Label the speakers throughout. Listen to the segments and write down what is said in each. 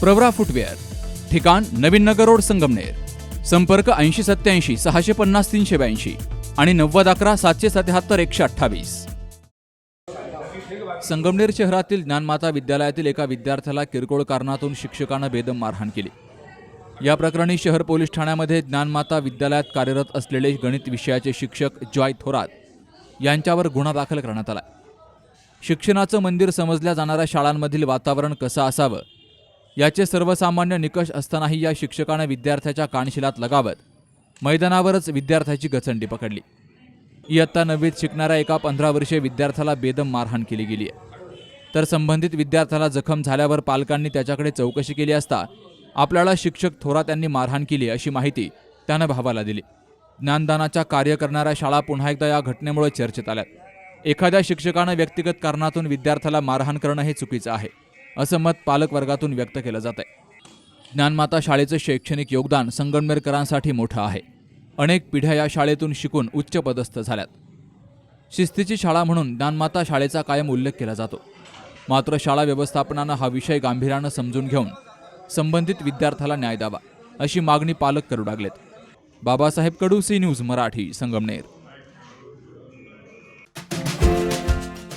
Speaker 1: Pravara footwear ठिकाण नवीन नगर road Sangamner संपर्क ऐंशी सत्याऐंशी सहाशे पन्नास तीनशे ब्याऐंशी आणि नव्वद अकरा सातशे सत्याहत्तर एकशे अठ्ठावीस. संगमनेर शहरातील ज्ञानमाता विद्यालयातील एका विद्यार्थ्याला किरकोळ कारणातून शिक्षकानं बेदम मारहाण केली. या प्रकरणी शहर पोलीस ठाण्यामध्ये ज्ञानमाता विद्यालयात कार्यरत असलेले गणित विषयाचे शिक्षक जॉय थोरात यांच्यावर गुन्हा दाखल करण्यात आला. शिक्षणाचं मंदिर समजल्या जाणाऱ्या शाळांमधील वातावरण कसं असावं याचे सर्वसामान्य निकष असतानाही या शिक्षकानं विद्यार्थ्याच्या कानशिलात लगावत मैदानावरच विद्यार्थ्याची गचंडी पकडली. इयत्ता नववीत शिकणाऱ्या एका पंधरा वर्षीय विद्यार्थ्याला बेदम मारहाण केली गेली आहे. तर संबंधित विद्यार्थ्याला जखम झाल्यावर पालकांनी त्याच्याकडे चौकशी केली असता आपल्याला शिक्षक थोरात यांनी मारहाण केली अशी माहिती त्यानं भावाला दिली. ज्ञानदानाच्या कार्य करणाऱ्या शाळा पुन्हा एकदा या घटनेमुळे चर्चेत आल्यात. एखाद्या शिक्षकानं व्यक्तिगत कारणातून विद्यार्थ्याला मारहाण करणं हे चुकीचं आहे. असं मत पालक वर्गातून व्यक्त केलं जात आहे ज्ञानमाता शाळेचं शैक्षणिक योगदान संगमनेरकरांसाठी मोठं आहे. अनेक पिढ्या या शाळेतून शिकून उच्च पदस्थ झाल्यात. शिस्तीची शाळा म्हणून ज्ञानमाता शाळेचा कायम उल्लेख केला जातो. मात्र शाळा व्यवस्थापनानं हा विषय गांभीर्यानं समजून घेऊन संबंधित विद्यार्थ्याला न्याय द्यावा अशी मागणी पालक करू लागलेत. Babasaheb Kadu C news Marathi Sangamner.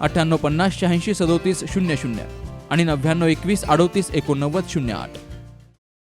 Speaker 1: अठ्ठ्याण्णव पन्नास शहाऐंशी सदोतीस शून्य शून्य आणि नव्याण्णव एकवीस अडोतीस एकोणनव्वद शून्य आठ.